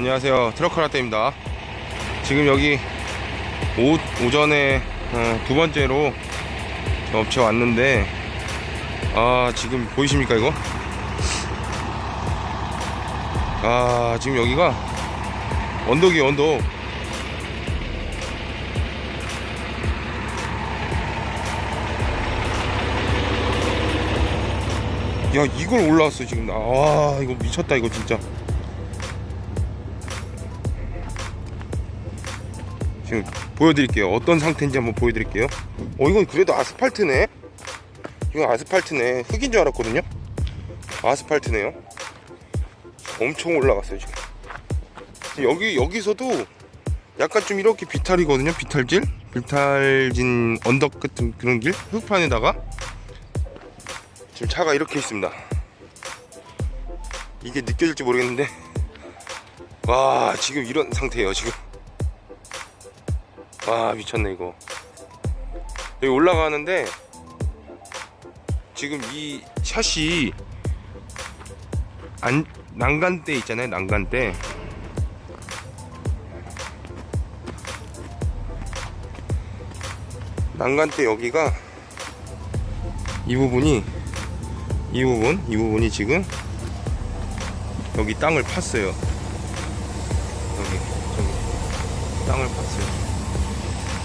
안녕하세요. 트럭카라떼입니다. 지금 여기 오, 오전에 어, 두 번째로 저 업체 왔는데 아 지금 보이십니까 이거? 아 지금 여기가 언덕이 언덕. 야 이걸 올라왔어 지금. 아 이거 미쳤다 이거 진짜 지금 보여드릴게요. 어떤 상태인지 한번 보여드릴게요. 어 이건 그래도 아스팔트네. 이건 아스팔트네. 흙인 줄 알았거든요. 아스팔트네요. 엄청 올라갔어요 지금. 여기 여기서도 약간 좀 이렇게 비탈이거든요 비탈질? 비탈진 언덕 같은 그런 길? 흙판에다가? 지금 차가 이렇게 있습니다. 이게 느껴질지 모르겠는데. 와 지금 이런 상태예요 지금 와 미쳤네 이거. 여기 올라가는데 지금 이 샷이 안 난간대 있잖아요 난간대. 난간대 여기가 이 부분이 이 부분 이 부분이 지금 여기 땅을 팠어요. 여기 저기 땅을 팠어요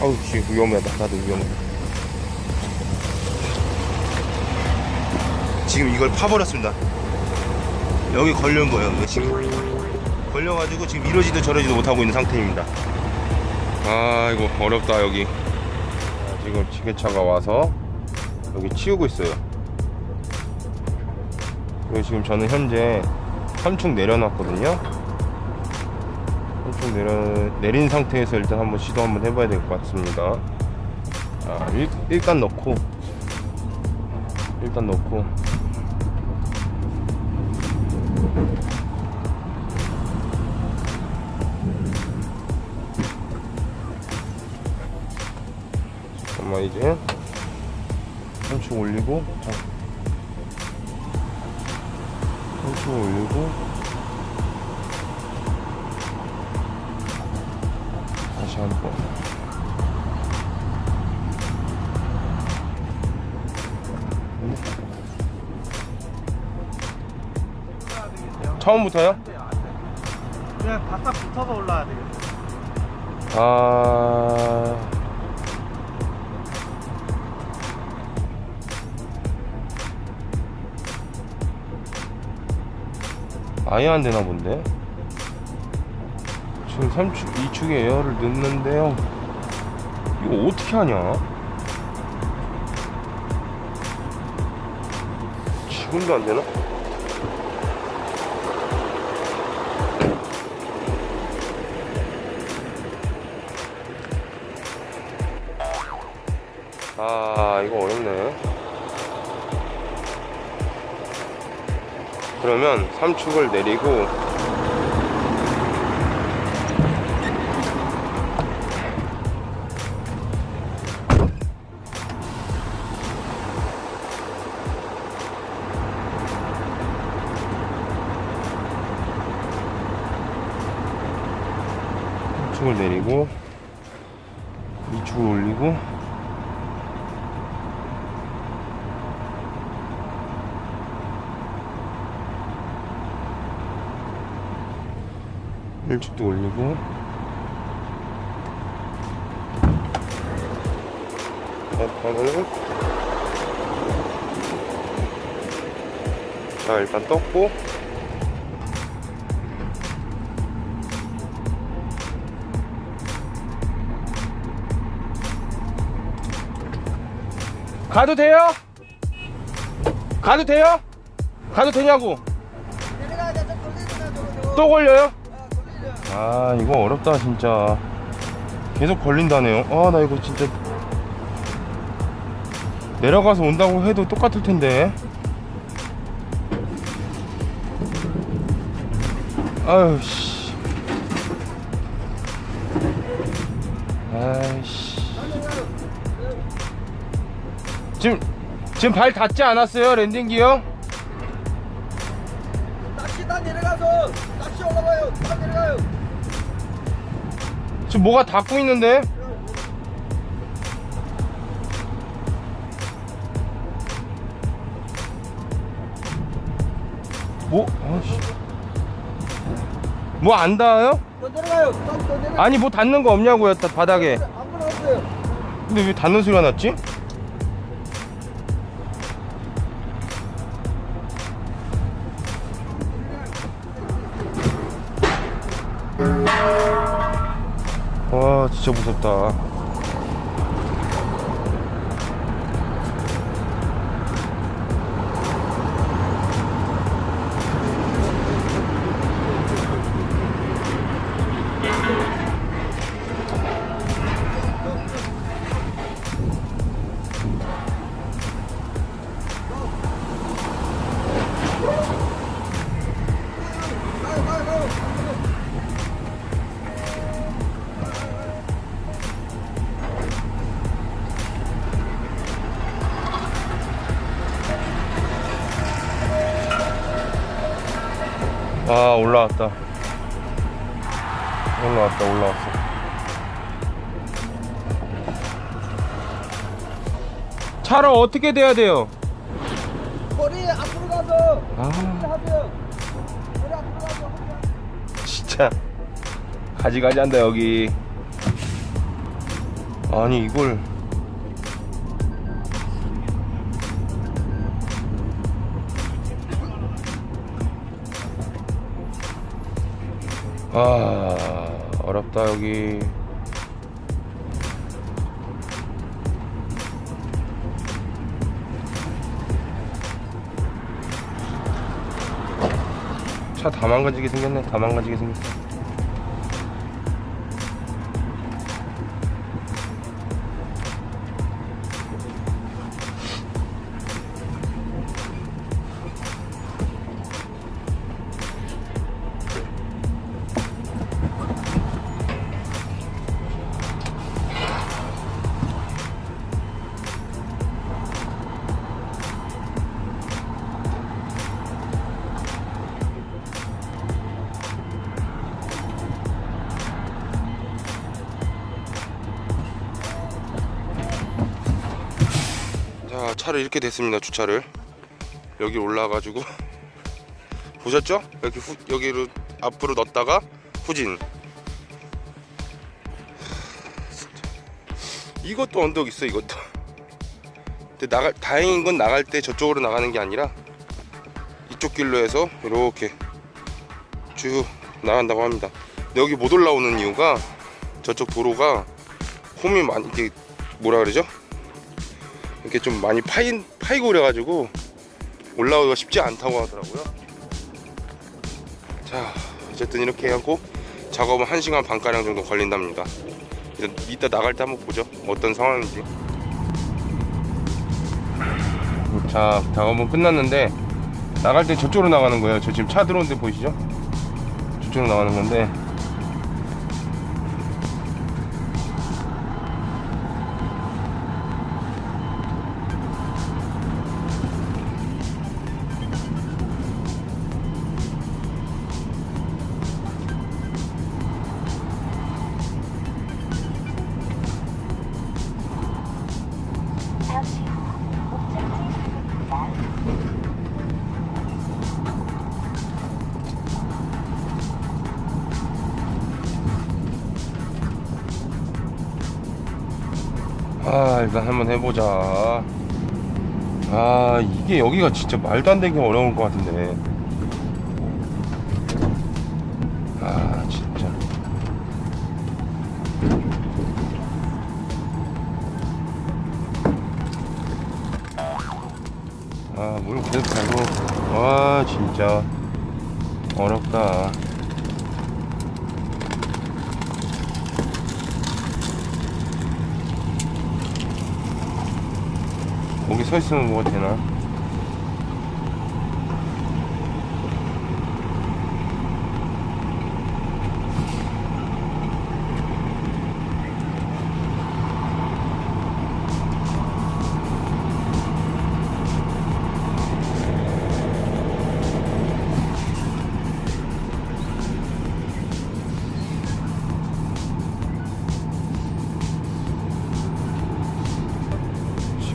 아우 지금 위험하다. 나도 위험하다 지금 이걸 파버렸습니다. 여기 걸려온 거예요 이거 지금. 걸려가지고 지금 이러지도 저러지도 못하고 있는 상태입니다. 아 이거 어렵다 여기. 아, 지금 지게차가 와서 여기 치우고 있어요. 그리고 지금 저는 현재 3층 내려놨거든요 3층 내려, 내린 상태에서 일단 한번 시도 한번 해봐야 될 것 같습니다. 아, 일, 일단 넣고. 일단 넣고. 잠깐만 이제. 3층 올리고 자. 3층 올리고 한번 처음부터요? 그냥 바싹 붙어서 올라야 되겠어. 아... 아예 안 되나 본데? 지금 3축, 2축에 에어를 넣는데요. 이거 어떻게 하냐? 지금도 안 되나? 아 이거 어렵네 그러면 3축을 내리고 축을 내리고 2축을 올리고 일축도 올리고 자 일단 떴고 가도 돼요? 가도 돼요? 가도 되냐고? 또 걸려요? 아 이거 어렵다 진짜 계속 걸린다네요 아 나 이거 진짜 내려가서 온다고 해도 똑같을 텐데 아유 씨 아이씨 지금 지금 발 닿지 않았어요 랜딩기요? 낚시 다 내려가서 낚시 올라가요. 다 내려가요. 지금 뭐가 닿고 있는데? 뭐? 아씨. 뭐안 닿아요? 또 내려가요. 또, 또 내려. 아니 뭐 닿는 거 없냐고요 다- 바닥에 안 들어갔어요. 근데 왜 닿는 소리가 났지? 진짜 무섭다 아 올라왔다 올라왔다 올라왔어 차를 어떻게 돼야 돼요? 머리 앞으로 가서 아 하세요. 머리 앞으로 가서. 진짜 가지가지 한다 여기 아니 이걸 아 어렵다 여기. 차 다 망가지게 생겼네 다 망가지게 생겼어 자 차를 이렇게 됐습니다 주차를 여기 올라가지고 보셨죠? 여기 후, 여기로 앞으로 넣었다가 후진. 이것도 언덕 있어 이것도 근데 나갈 다행인 건 나갈 때 저쪽으로 나가는 게 아니라 이쪽 길로 해서 이렇게 쭉 나간다고 합니다 여기 못 올라오는 이유가 저쪽 도로가 홈이 많이 이게 뭐라 그러죠? 이렇게 좀 많이 파인 파이고 그래가지고 올라오기가 쉽지 않다고 하더라고요. 자, 어쨌든 이렇게 하고 작업은 1시간 반가량 정도 걸린답니다. 이따 나갈 때 한번 보죠. 어떤 상황인지. 자, 작업은 끝났는데 나갈 때 저쪽으로 나가는 거예요. 저 지금 차 들어온 데 보이시죠? 저쪽으로 나가는 건데 아 일단 한번 해보자. 아 이게 여기가 진짜 말도 안 되게 어려울 것 같은데. 아 진짜. 아물 계속 달고. 와 진짜. 어렵다 거기 서 있으면 뭐가 되나?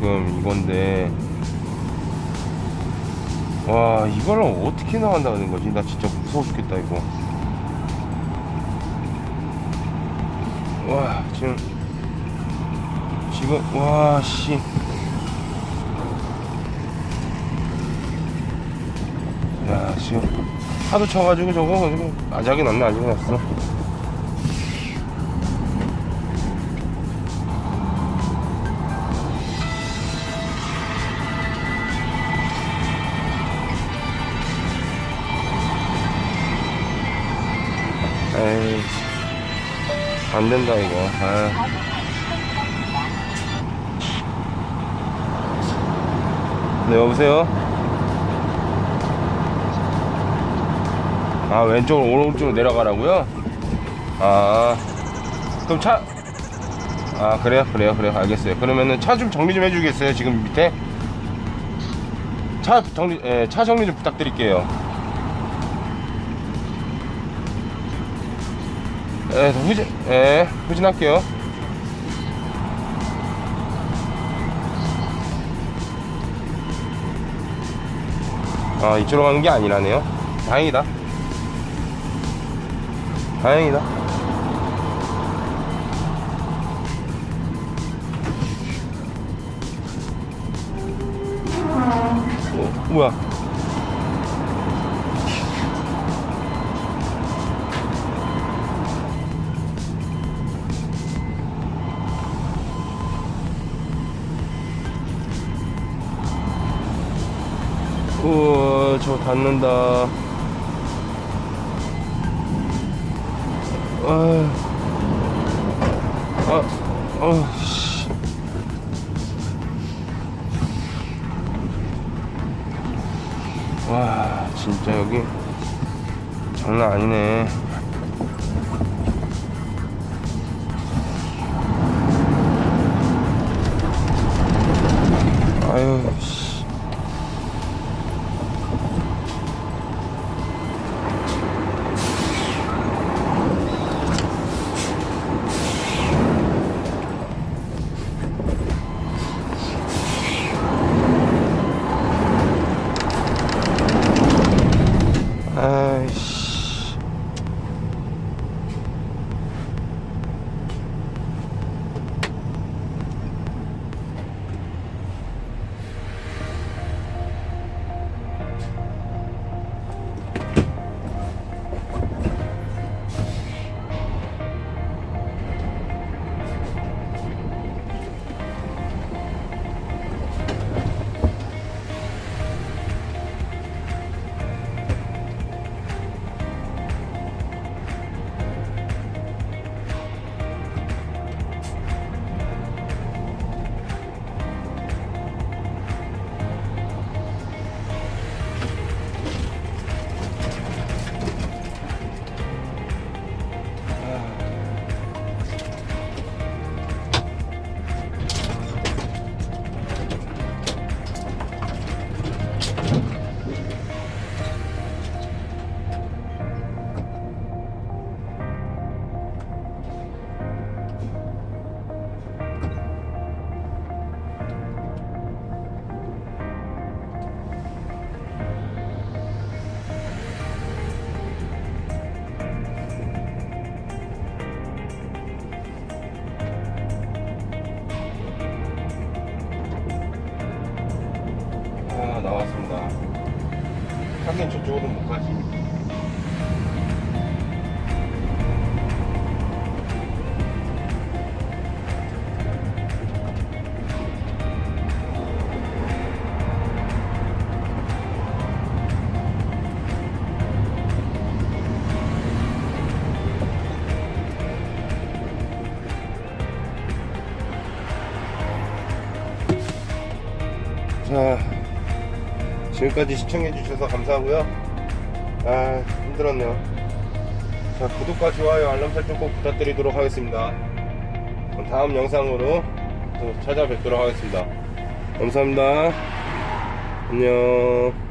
지금 이건데. 와 이걸 어떻게 나간다는 거지? 나 진짜 무서워 죽겠다 이거. 와 지금. 지금 와씨. 야 지금 하도 쳐가지고 저거 아작이 났네 아작이 났어 안 된다 이거. 아. 네 여보세요? 아 왼쪽으로 오른쪽으로 내려가라고요? 아. 그럼 차 아 그래요? 그래요? 그래요? 알겠어요. 그러면은 차 좀 정리 좀 해주겠어요? 지금 밑에? 차 정리 예, 차 정리 좀 부탁드릴게요. 예, 후진, 예, 후진할게요. 아, 이쪽으로 가는 게 아니라네요. 다행이다. 다행이다. 어, 뭐야? 닿는다 아, 아, 어, 씨. 와, 진짜 여기 장난 아니네. 지금까지 시청해주셔서 감사하고요. 아, 힘들었네요. 자, 구독과 좋아요, 알람 설정 꼭 부탁드리도록 하겠습니다. 다음 영상으로 또 찾아뵙도록 하겠습니다. 감사합니다. 안녕.